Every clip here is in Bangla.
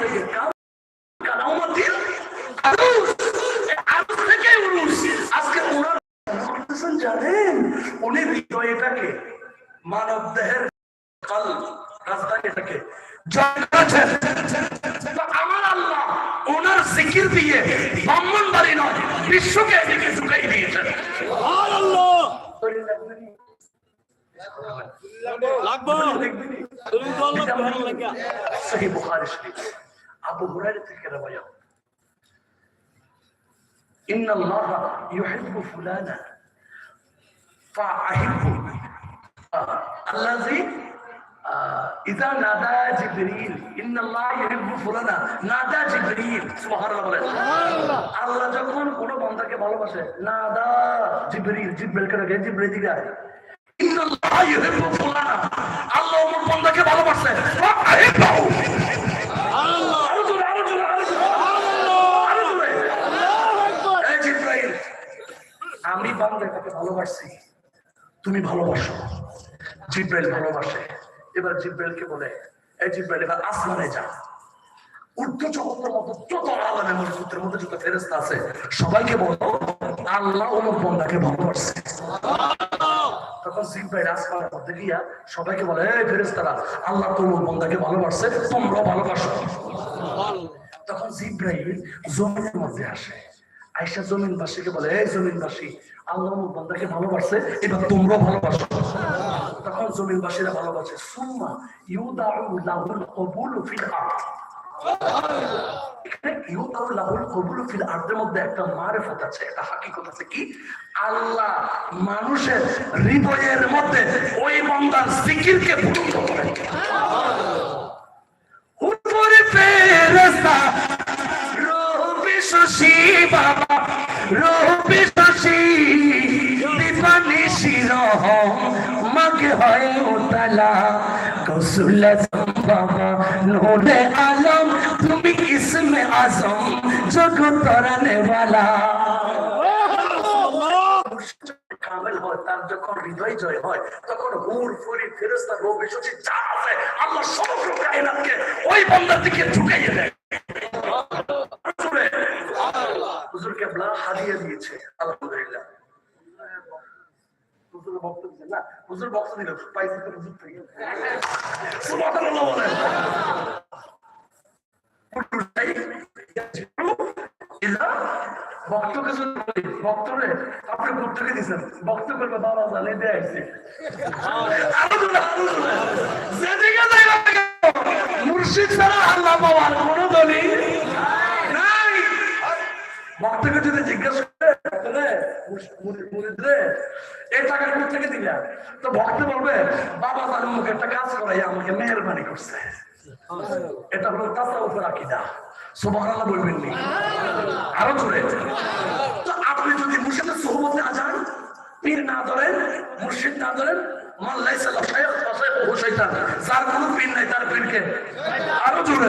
থেকে আজকে ওনার জানেন? উনি হৃদয়টাকে মানব দেহের কাল রাজধানীটাকে জয় করেছেন। আমার আল্লাহ ওনার জিকির দিয়ে ব্রাহ্মণ বাড়ি নয় বিশ্বকে এদিকে ঢুকাই দিয়েছেন। লাগবো। তুমি তো আল্লাহ ভালো লাগা সহি বুখারী শরীফ আবু হুরায়রা থেকে রওয়ায়াত إن الله يحب فلانا فأحبه آه، الذي آه، إذا نادى جبريل إن الله يحب فلانا نادى جبريل سبحان الله বলেন আল্লাহ যখন কোন বান্দাকে ভালোবাসে নাদা জিবরিল জিবরিলকে ডাকে জিবরিল দিকে আয়। إن الله يحب فلانا আল্লাহ ওমর বান্দাকে ভালোবাসে فأحبه আমি বান্দাটাকে ভালোবাসছি। তুমি ভালোবাসো। জিব্রাইল ভালোবাসে। এবার জিব্রাইলকে বলে, এই জিব্রাইল, এবার আসমানে যা। আল্লাহ অমুক বন্দাকে ভালোবাসছে তোমরাও ভালোবাসো। তখন জিব্রাইল জমিনের মধ্যে আসে। আইসা জমিনবাসীকে বলে, এই জমিনবাসী, আল্লাহ বান্দাকে ভালোবাসছে, এবার তোমরাও ভালোবাসো। তখন জমিনবাসীরা ভালোবাসে, সুম্মা ইউদাউ লাহুল কবুল ফিল আল্লাহ মানুষের হৃদয়ের মধ্যে উপরে রবি শশী বাবা রবি শশী দীপানি শিরহ মাকে হয় উতালা। কৌশল বাবা নূরে আলম, তুমি ইসমে আজম জগৎ তরানে তার যখন হৃদয় জয় হয়, তখন হুর, ফুরি ফেরেস্তা রবি শশী যা আছে, আল্লাহ সমগ্র কায়নাতকে ওই বান্দার দিকে ঝুঁকাইয়ে দেয়। হুজুর কেবলা হাদিয়া দিয়েছে আলহামদুলিল্লাহ। হুজুর বক্তব্য দিলেন না? হুজুর বক্তব্য দিল পাইছি তো হুজুর থেকে। সুবহানাল্লাহ বলেন। ভক্তকে যদি বলি, আপনি ভক্তকে দিচ্ছেন ভক্ত করবে বাবা জানে দিয়ে আসছে। যেদিকে মুর্শিদ ছাড়া আল্লাহ বাবার কোনো দলিল ভক্তকে যদি জিজ্ঞাসা করে "রে, মুর্শ- মুরি- মুরিদ রে, এই টাকা কোথা থেকে তো ভক্ত বলবে বাবা তার মুখে একটা কাজ আমাকে করছে। এটা হলো সুবহানাল্লাহ বলবেন আরও তো আপনি যদি মুর্শিদের সোহবতে না যান পীর না ধরেন মুর্শিদ না ধরেন যার কোনো পীর নাই তার পীরকে। আরও জোরে।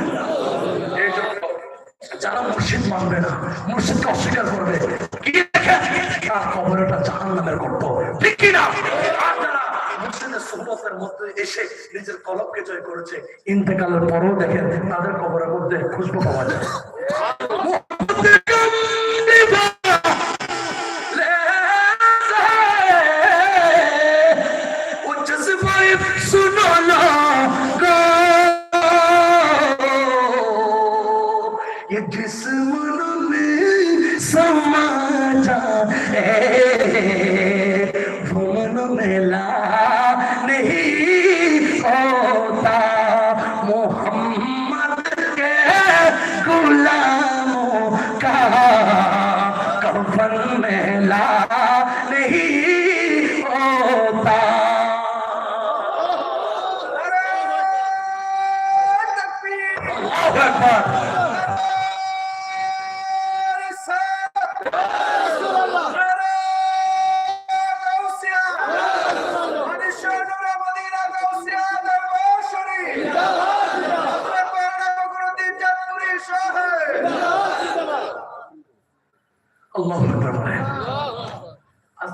যারা মুর্শিদ মানবে না, মুর্শিদকে অস্বীকার করবে। কি দেখে? তার কবরটা জাহান্নামের করতো ঠিক কিনা মধ্যে এসে নিজের কলবকে জয় করেছে, ইন্তেকালের পরও দেখেন তাদের কবরের মধ্যে খুশবু পাওয়া যায়। ये जिस्म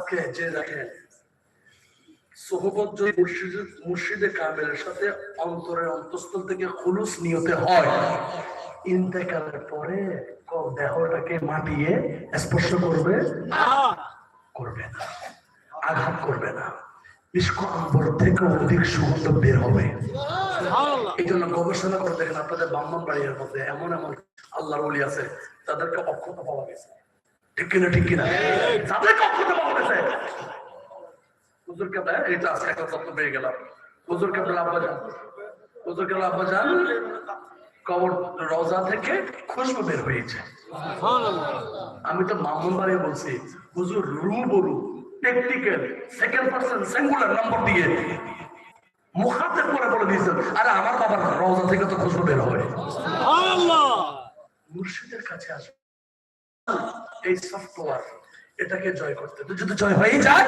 আজকে যে দেখেন সোহবত যদি মুর্শিদে কামেলের সাথে অন্তরের অন্তঃস্থল থেকে খুলুস নিয়তে হয় ইন্তেকালের পরে দেহটাকে মাটিয়ে স্পর্শ করবে? করবে না। আঘাত করবে না। থেকে অধিক সুগন্ধ বের হবে। এই জন্য গবেষণা করে দেখেন আপনাদের ব্রাহ্মণ বাড়ির মধ্যে এমন এমন আল্লাহর ওলি আছে তাদেরকে অক্ষত পাওয়া গেছে। ঠিক কিনা ঠিক কিনা? পাওয়া গেছে হুজুর কেবলা এটা আজকে একটা তত্ত্ব পেয়ে গেলাম। হুজুর কেবলা আব্বা যান। হুজুর কেবলা আব্বা যান কবর থেকে খুশবু বের হয়েছে। আমি তো মামুন বাড়ি বলছি হুজুর রু বলু technical second person singular number দিয়ে মুখাতে পরে বলে দিয়েছেন আরে আমার বাবার রওজা থেকে তো খুশবু বের হবে মুর্শিদের কাছে আসবে এই সফটওয়্যার এটাকে জয় করতে। যদি জয় হয়ে যায়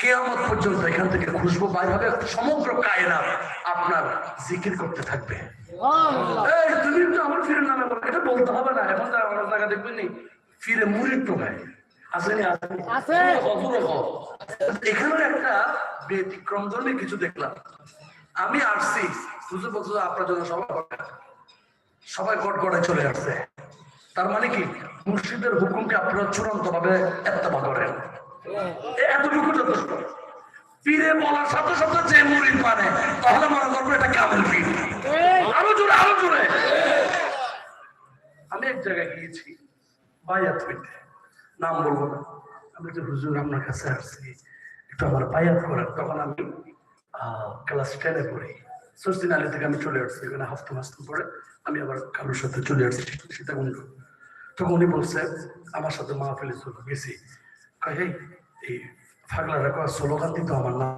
কেয়ামত পর্যন্ত এখান থেকে খুশবু বাইর হবে সমগ্র কায়নাত আপনার জিকির করতে থাকবে। তুমি তো আমার ফিরে নামে এটা বলতে হবে না। এখন জায়গা দেখবেন নি। ফিরে মুড়ির আসেনি। এখানে একটা ব্যতিক্রম ধর্মী কিছু দেখলাম। আমি আসছি বুঝতে বলছো আপনার জন্য সবাই। সবাই গট গড়ে চলে আসছে। তার মানে কি? মুর্শিদের হুকুমকে আপনারা চূড়ান্ত ভাবে এত্তবা করেন। এ এতটুকু যথেষ্ট। পীরে বলার সাথে সাথে যে মুড়ি মানে তাহলে মনে করব এটা কামেল পীর। আরও জোরে আরও জোরে। আমি এক জায়গায় গিয়েছি বায়াত হইতে। নাম বলব না। আমি যে হুজুর আপনার কাছে আসছি একটু আমার বায়াত করেন। তখন আমি ক্লাস টেনে পড়ি। সস্তিন আলী থেকে আমি চলে আসছি এখানে হাফতে মাস্ত পরে আমি আবার কারোর সাথে চলে আসছি সীতাকুণ্ড। তখন উনি বলছে আমার সাথে মাহফিলে চলে গেছি। কয় এই এই ফাগলা রাখো স্লোগান দিত আমার নাম।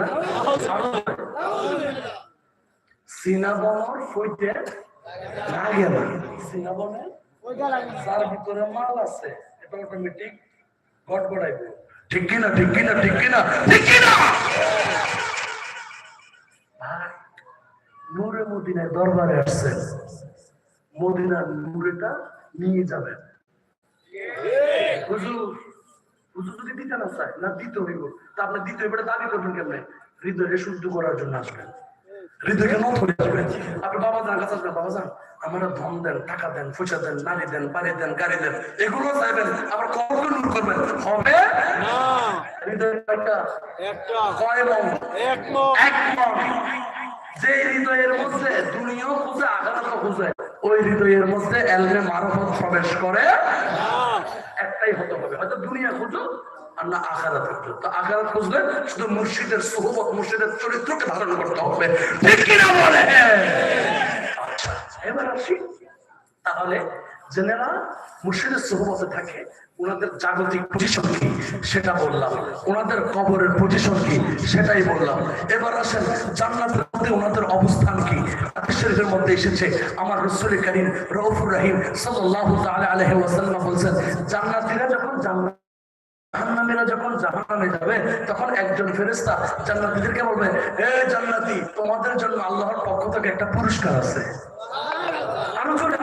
না? সিনাবনর ফইতে লাগে না। সিনাবনে তার ভিতরে মাল আছে এটা অটোমেটিক গড়বড়াইব। ঠিক কিনা ঠিক কিনা ঠিক কিনা ঠিক কিনা? নূরে মদিনায় দরবারে আসছেন মদিনার নূরেটা নিয়ে যাবেন। হুজুর হুজুর যদি দিতে না চায় না দিতে হইব। তা আপনি দিতে হইবে দাবি করবেন কেমনে? হৃদয়কে শুদ্ধ করার জন্য আসবেন। হৃদয়কে নত আসবেন। আপনি বাবা যান কাছে আসবেন বাবা যান। আমার ধন দেন টাকা দেন পয়সা দেন নারী দেন বাড়ি দেন গাড়ি দেন এগুলো চাইবেন। আবার নূর করবেন। হবে? হৃদয় একটা কয় মন এক মন যে হৃদয়ের মধ্যে দুনিয়াও খুঁজে আঘাতও খুঁজে, ওই হৃদয়ের মধ্যে এলমে মারফত প্রবেশ করে। একটাই হতে হবে, হয়তো দুনিয়া খুঁজো আর না আখারাত খুঁজো। তো আখারাত খুঁজলে শুধু মুর্শিদের সোহবত, মুর্শিদের চরিত্রকে ধারণ করতে হবে। আচ্ছা এবার আসি। তাহলে জেনেরা মুর্শিদের সোহবতে থাকে, ওনাদের জাগতিক পজিশন কি, সেটা বললাম। ওনাদের কবরের পজিশন কি, সেটাই বললাম। এবার আসেন, জান্নাতের মধ্যে ওনাদের অবস্থান কি শরীফের মধ্যে এসেছে, আমার রসুল করিম রউফুর রহিম সাল্লাল্লাহু তাআলা আলাইহি ওয়াসাল্লাম বলেন জান্নাতীরা যখন জান্নাত যখন জাহান্নামে যাবে, তখন একজন ফেরেশতা জান্নাতীদেরকে বলবে হে জান্নাতি, তোমাদের জন্য আল্লাহর পক্ষ থেকে একটা পুরস্কার আছে। আরও জোরে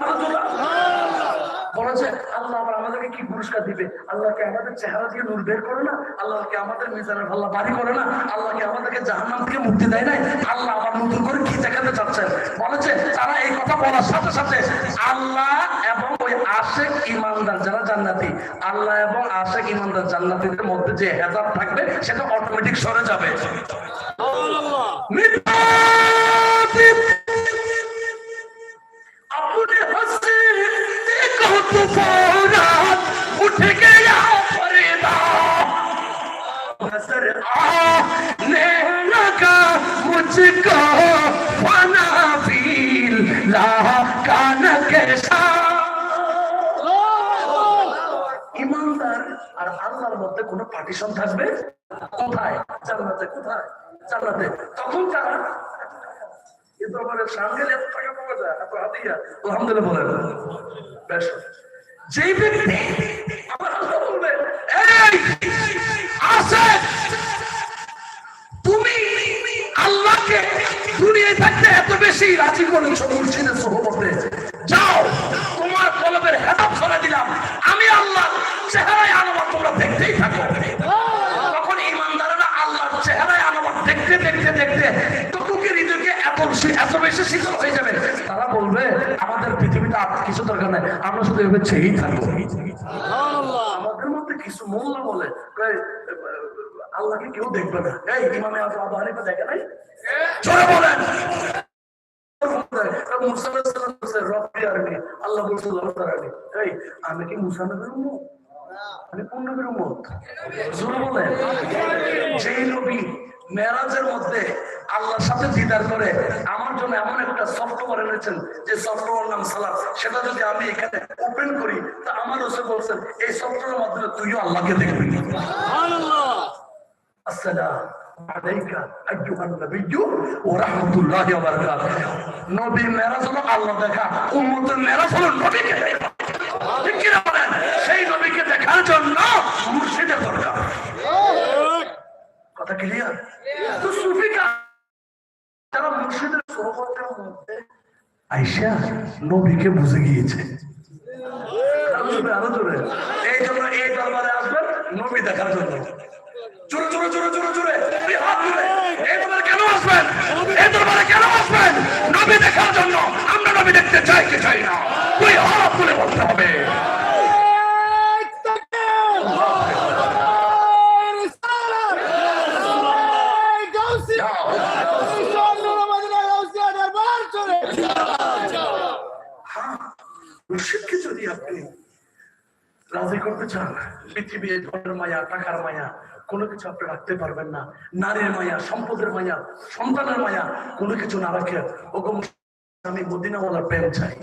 বলছে, আল্লাহ আবার আমাদেরকে কি পুরস্কার দিবে? আল্লাহকে আমাদের চেহারা দিয়ে নূর বের করে না? আল্লাহকে আমাদের মিজানের আল্লাহ বাড়ি করে না? আল্লাহকে আমাদেরকে জাহান্নাম থেকে মুক্তি দেয় নাই? আল্লাহ আবার নতুন করে কি দেখাতে চাচ্ছেন? বলেছে, তারা এই কথা বলার সাথে সাথে আল্লাহ এবং ওই আশেক ইমানদার যারা জান্নাতি, আল্লাহ এবং আশেক ইমানদার জান্নাতিদের মধ্যে যে হেজাব থাকবে, সেটা অটোমেটিক সরে যাবে। আপনি হচ্ছে तूफान उठ गया फरीदा नजर आने लगा मुझको फना फील ला कान के ইমানদার আর আল্লাহর মধ্যে কোনো পার্টিশন থাকবে কোথায় জান্নাতে কোথায় জান্নাতে তখন তারা কিন্তু আমার সামনে এত টাকা পাওয়া যায় এত হাতিয়া আলহামদুলিল্লাহ বলেন বেশ যেই ব্যক্তি আমার আল্লাহ বলবে এই আসে তুমি আল্লাহকে দুনিয়ায় থাকতে এত বেশি রাজি করেছ মুর্শিদের সহবতে যাও তোমার কলবের হেদাব করে দিলাম। আমি আল্লাহ চেহারায় আলামত তোমরা দেখতেই থাকো। তখন ইমানদারেরা আল্লাহর চেহারায় আলামত দেখতে দেখতে দেখতে এত এত বেশি শীতল হয়ে যাবে তারা বলবে আমাদের পৃথিবীতে আর কিছু দরকার নাই আমরা শুধু এভাবে চেয়েই থাকব আমাদের মধ্যে কিছু মোল্লা বলে আল্লাহকে কেউ দেখবে না এই ইমামে আজম আবু হানিফা দেখে নাই জোরে বলেন। আল্লাহ এই, আমি কি মুসানবির উম্মত? আমি কোন নবীর উম্মত? জোরে বলেন। যেই নবী মেরাজের মধ্যে আল্লাহর সাথে দিদার করে আমার জন্য এমন একটা সফটওয়্যার এনেছেন যে সফটওয়্যার নাম সালাদ। সেটা যদি আমি এখানে ওপেন করি তা আমার ওসে বলছেন এই সফটওয়্যারের মাধ্যমে তুইও আল্লাহকে দেখবি। আসসালাম সেই নবীকে দেখার জন্য মুর্শিদের দরকার কথা ক্লিয়ার তো সুফিকা যারা মুর্শিদের সোহবতের মধ্যে আইসা নবীকে বুঝে গিয়েছে। আরও জোরে, এই জন্য এই দরবারে আসবেন নবী দেখার জন্য। জোরে জোরে জোরে জোরে জোরে হাত তুলে। এই দরবারে কেন আসবেন? এই দরবারে কেন আসবেন? নবী দেখার জন্য। আমরা নবী দেখতে চাই কি চাই না? তুই হাত তুলে বলতে হবে। আপনি রাজি করতে চান? পৃথিবী ধনের মায়া, টাকার মায়া, কোনো কিছু আপনি রাখতে পারবেন না। নারীর মায়া, সম্পদের মায়া, সন্তানের মায়া, কোনো কিছু না রাখে। ওগো আমি মদিনাওয়ালার প্রেম চাই।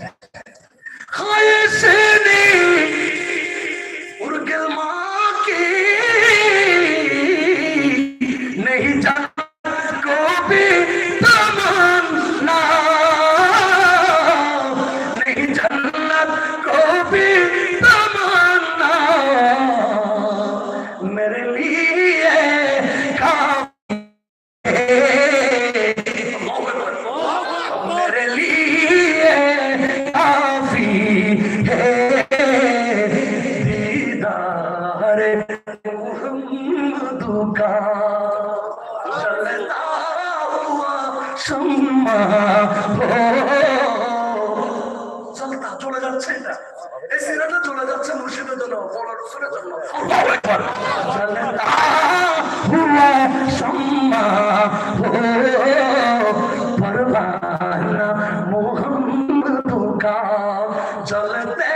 जलते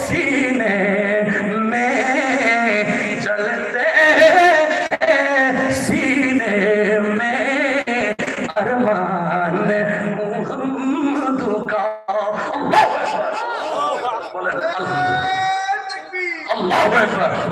सीने में जलते सीने में अरमान मोहम्मद का अल्लाह बोले अल्लाह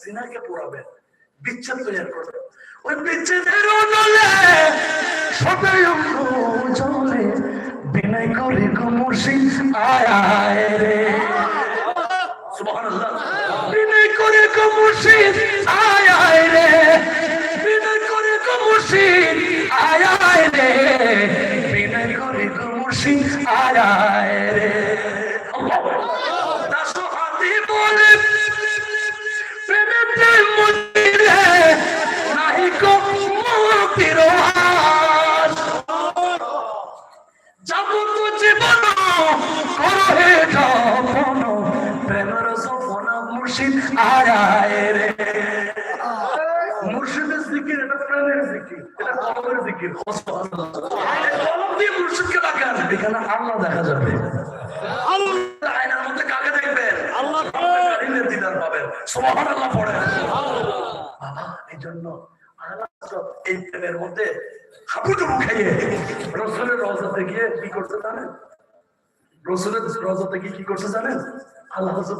সিনাকে পোড়াবেন বিচ্ছেদ তৈরি করবেন ওই বিচ্ছেদের সবাই জলে বিনয় করে গো মুর্শিদ আয় আয় রে। সুবহানাল্লাহ। বিনয় করে গো মুর্শিদ আয়। মুর্শিদ আয় আয় রে। মুর্শিদের জিকির এটা প্রেমের জিকির এটা কলমের জিকির। কলম দিয়ে মুর্শিদকে ডাকেন এখানে আল্লাহ দেখা যাবে। আয়নার মধ্যে কাকে দেখবেন? আল্লাহকে। দিদার পাবেন। সুবহানাল্লাহ পড়েন। বাবা এই জন্য এই প্রেমের মধ্যে হাবুডুবু খাইয়ে রসুলের রজাতে গিয়ে কি করতে জানেন? রসুলের রজাতে গিয়ে কি করতে জানেন? আল্লাহ রসুল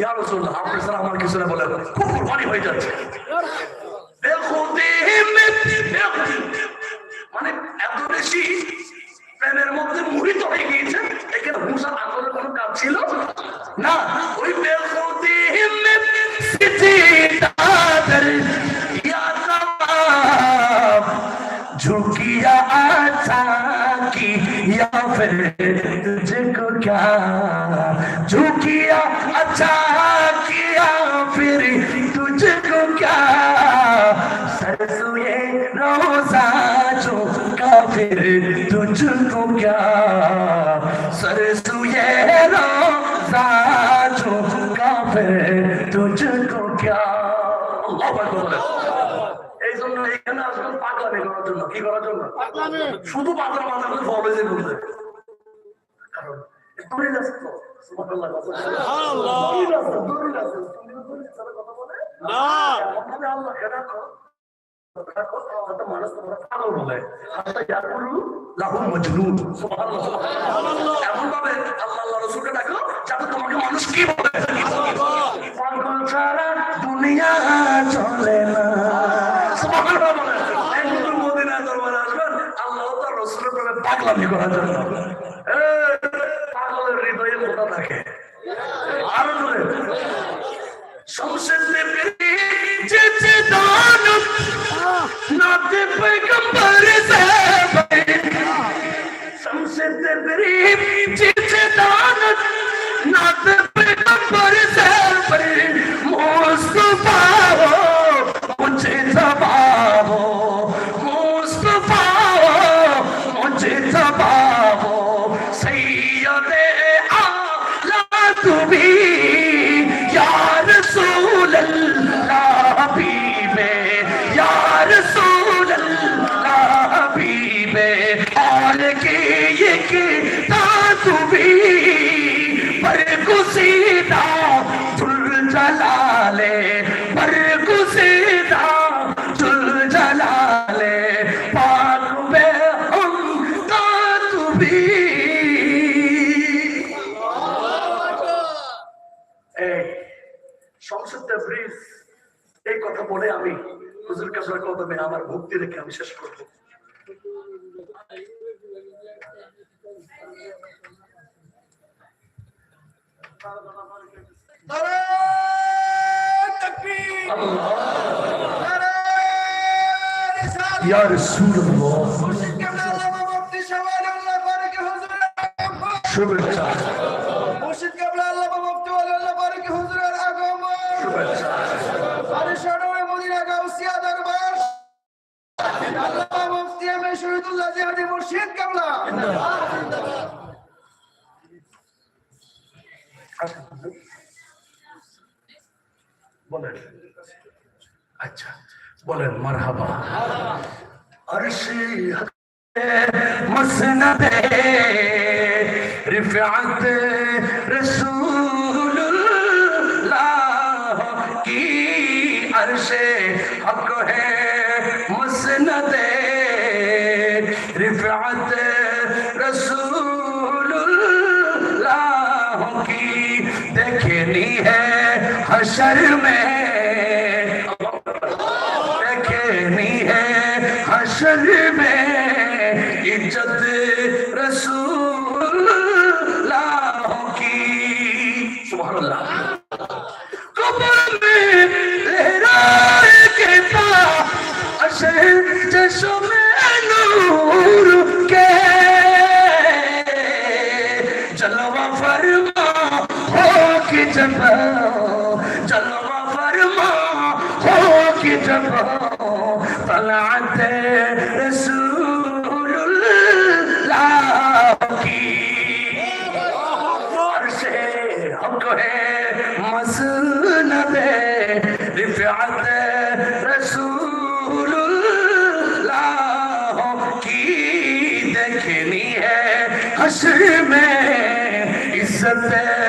ইয়া রাসূলুল্লাহ আপনি স্যার আমার কিছু না বলে খুব হয়ে যাচ্ছে। तुझको क्या सरसुए रोजा झुका फिर तुझको क्या अल्लाह আকবার এই জন্য এখানে আসবেন পাগলামি করার জন্য কি করার জন্য শুধু পাগলা মাথা করে ফলেজে ঘুরতে কারণ দলিল আছে তো সুবহানাল্লাহ কথা বলে। দলিল আছে, দলিল আছে। তুমি তো দলিল ছাড়া কথা বলে? না। এমনভাবে আল্লাহকে ডাকো। মানুষ তোমরা পাগল বলে। সুবহানাল্লাহ, সুবহানাল্লাহ। আল্লাহ রসুলকে ডাকো, যাতে তোমাকে سے تدریب چیز دانت এই কথা বলে আমি হুজুর কাবলার কদমে আমার ভক্তি রেখে আমি শেষ করব। ইয়া রাসূলুল্লাহ শুভেচ্ছা। মুর্শিদ কাবলা আল্লাহ মুফতি ওয়ালি আল্লাহ বারিক হুজুরের আগমন শুভেচ্ছা আরে শরণে মদিনা গাউসিয়া بولے مرحبا۔ عرشی مسند رفعت رسول اللہ کی عرش حق ہے، مسند رفعت رسول اللہ کی دیکھنی ہے حشر میں۔ حشر حق ہے مسند رفعت رسول اللہ کی دیکھنی ہے حشر میں عزت ہے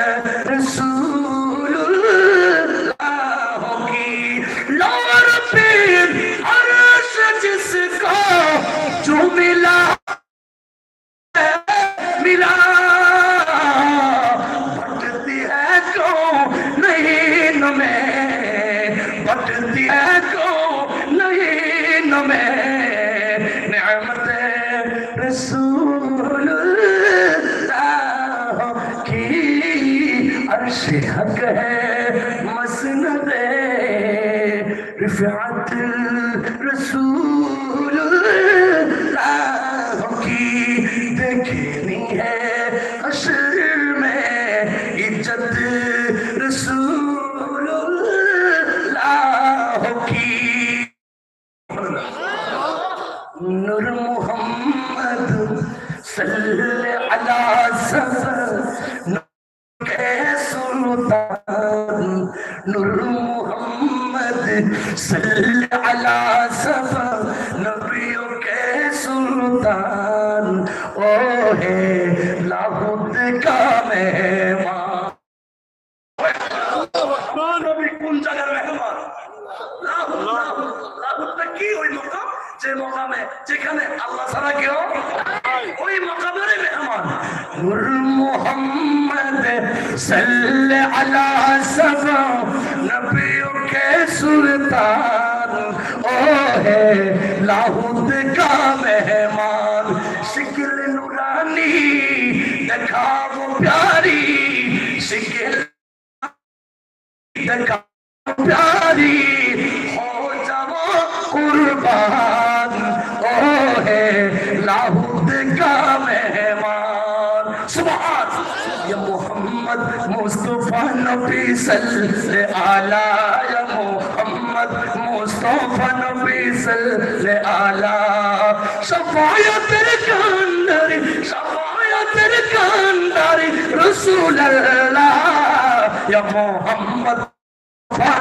सजाओ नबियों के सुल्तान ओ है लाहूद का मेहमान शिकिल नुरानी दिखाओ प्यारी शिकिल दिखा نبی صلی علی محمد مصطفی نبی صلی علی شفاعت کندر شفاعت کندر رسول اللہ یا محمد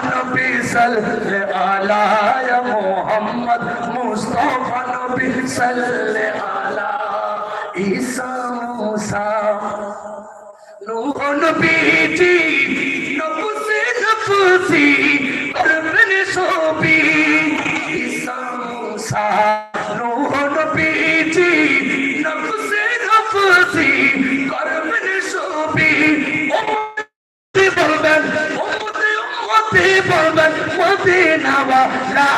نبی صلی علی یا محمد مصطفی نبی صلی علی عیسی موسی نوح نبی جی الكرسي ابن صوبي سموسا روح نبيجي نفس نفسي قرمن صوبي امتي بلبن امتي امتي بلبن مدينة ولا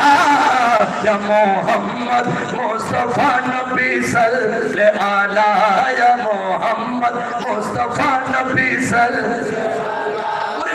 يا محمد مصطفى نبي صل على يا محمد مصطفى نبي صل على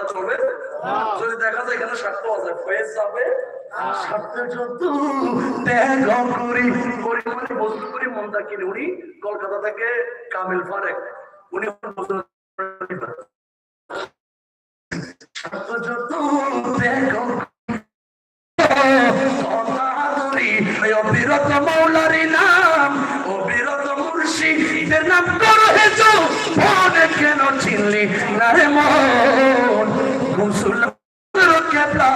টোটো চলবে? যদি দেখা যায় এখানে স্বার্থ আছে ফেস যাবে। স্বার্থের যত ত্যাগ করি করি মানে বস্তু করি মনটা কিনে উনি কলকাতা থেকে কামিল ফারেক। উনি স্বার্থ যত করি ধরি অবিরত মৌলারি নাম অবিরত মুর্শিদের নাম। তোর হেছো কেন চিনলি না রে মন? গুসুল কেবলা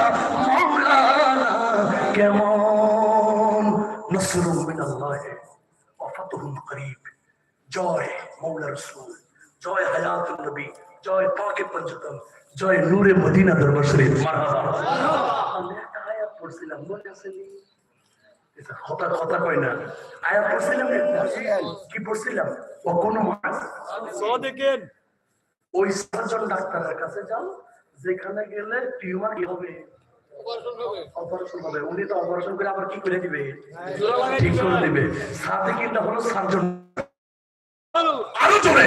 কেমন নসরুম মিনাল্লাহ ওয়াফাতুহুম করিব জয় মৌলা রসুল জয় হায়াতুল নবী জয় পাকে পঞ্চতম জয় নূরে মদিনা দরবার শরীফ মারহাবা। আমি একটা আয়াত পড়ছিলাম মনে আছে এটা কথা কথা কয় না আয়াত পড়ছিলাম কি পড়ছিলাম? ও কোনো মাস ওই সার্জন ডাক্তারের কাছে যাও। যেখানে গেলে টিউমার কি হবে? অপারেশন হবে। উনি তো অপারেশন করে আবার কি করে দিবে? ঠিক করে দিবে। সাথে কিন্তু হলো সার্জন আরও জোরে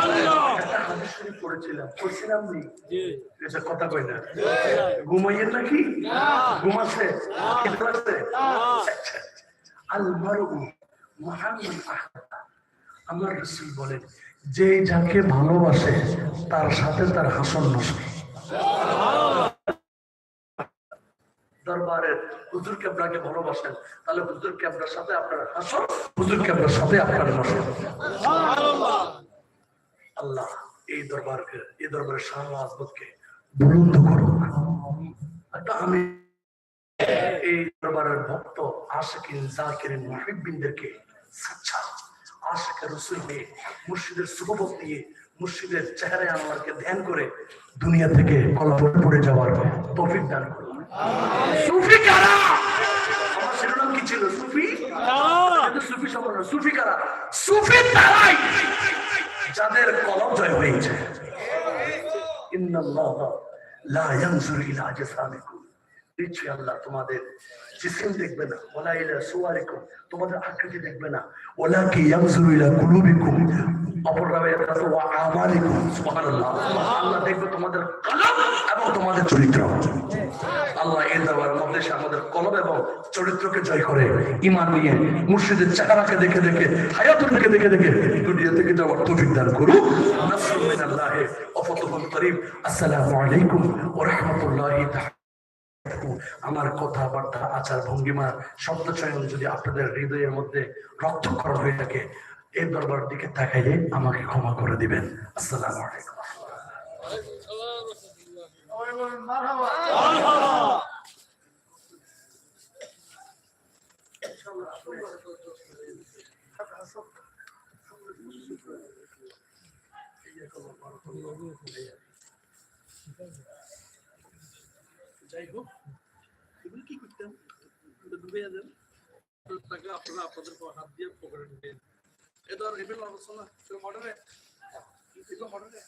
আল্লাহ একটা হাদিস শরীফ পড়েছিলাম পড়ছিলাম নি? কথা কই না। ঘুমাইয়ের নাকি? ঘুমাচ্ছে? আমার রসুল বলেন যে যাকে ভালোবাসে তার সাথে তার হাসন নষ্ট দরবারের হুজুর কেবলাকে ভালোবাসেন। তাহলে হুজুর কেবলার সাথে আপনার হাসন হুজুর কেবলার সাথে আপনার নষ্ট আল্লাহ, এই দরবারকে, এই দরবারের শাহ আজমতকে বুলন্দ করুন আমি এই দরবারের ভক্ত আশিকিন জাকিরিন মুহিব্বিনদেরকে সাচ্চা আশিকের রসুলকে মুর্শিদের সুববত দিয়ে মুর্শিদের চেহারায় আনোয়ারকে ধ্যান করে দুনিয়া থেকে কলপর পড়ে যাওয়ার তৌফিক দান করুন। সুফি সুফি? যাদের কলম জয় হয়েছে। আল্লাহ, তোমাদের জিসিম দেখবে না ওলা ইলা সুওয়ারিকুম তোমাদের আকৃতি দেখবে না। ওলা কি ইলা কুলুবিকুম ওয়া আমালিকুম, সুবহানাল্লাহ। আল্লাহ দেখবে তোমাদের কলম এবং তোমাদের চরিত্র। আল্লাহ আমাদের কলম এবং চরিত্রকে জয় করে ইমান নিয়ে মুর্শিদের চেহারাকে দেখে দেখে হায়াতুলকে দেখে দেখে দুনিয়া থেকে যাওয়ার তৌফিক দান করুক। নাসরুম মিনাল্লাহি ওয়া করিম। আসসালামু আলাইকুম ওয়া রাহমাতুল্লাহি তাআলা। আমার কথাবার্তা, আচার, ভঙ্গিমা, শব্দ চয়ন যদি আপনাদের হৃদয়ের মধ্যে রক্তকরণ হয়ে থাকে, এই দরবার দিকে তাকাইলে আমাকে ক্ষমা করে দিবেন। আসসালামু আলাইকুম। যাই হোক। ঢুকিয়ে দেন টাকা আপনারা আপনাদের হাত দিয়ে পকেটে ঢুকিয়ে দেন এ ধর এমএল অবস্থা সেরকম অর্ডারে এরকম অর্ডারে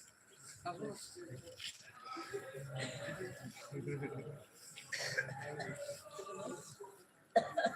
Thank.